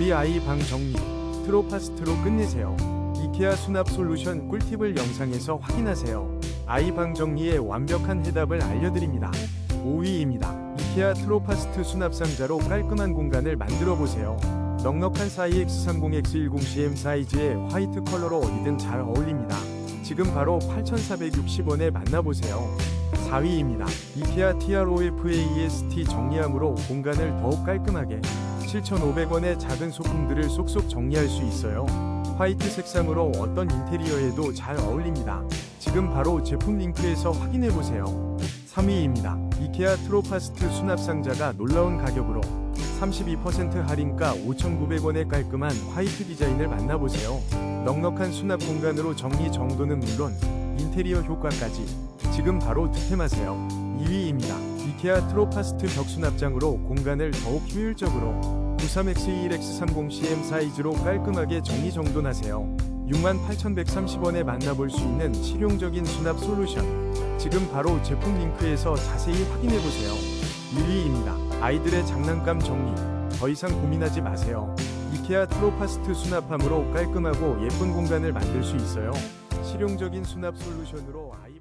우리 아이 방 정리 트로파스트로 끝내세요. 이케아 수납 솔루션 꿀팁을 영상에서 확인하세요. 아이 방 정리의 완벽한 해답을 알려드립니다. 5위입니다. 이케아 트로파스트 수납 상자로 깔끔한 공간을 만들어 보세요. 넉넉한 42X30X10CM 사이즈의 화이트 컬러로 어디든 잘 어울립니다. 지금 바로 8,460원에 만나보세요. 4위입니다. 이케아 TROFAEST 정리함으로 공간을 더욱 깔끔하게 7,500원의 작은 소품들을 쏙쏙 정리할 수 있어요. 화이트 색상으로 어떤 인테리어에도 잘 어울립니다. 지금 바로 제품 링크에서 확인해 보세요. 3위입니다. 이케아 트로파스트 수납 상자가 놀라운 가격으로 32% 할인가 5,900원의 깔끔한 화이트 디자인을 만나보세요. 넉넉한 수납 공간으로 정리 정도는 물론 인테리어 효과까지 지금 바로 득템하세요. 2위입니다. 이케아 트로파스트 벽수납장으로 공간을 더욱 효율적으로 93X21X30CM 사이즈로 깔끔하게 정리정돈하세요. 68,130원에 만나볼 수 있는 실용적인 수납 솔루션. 지금 바로 제품 링크에서 자세히 확인해보세요. 1위입니다. 아이들의 장난감 정리. 더 이상 고민하지 마세요. 이케아 트로파스트 수납함으로 깔끔하고 예쁜 공간을 만들 수 있어요. 실용적인 수납 솔루션으로 아이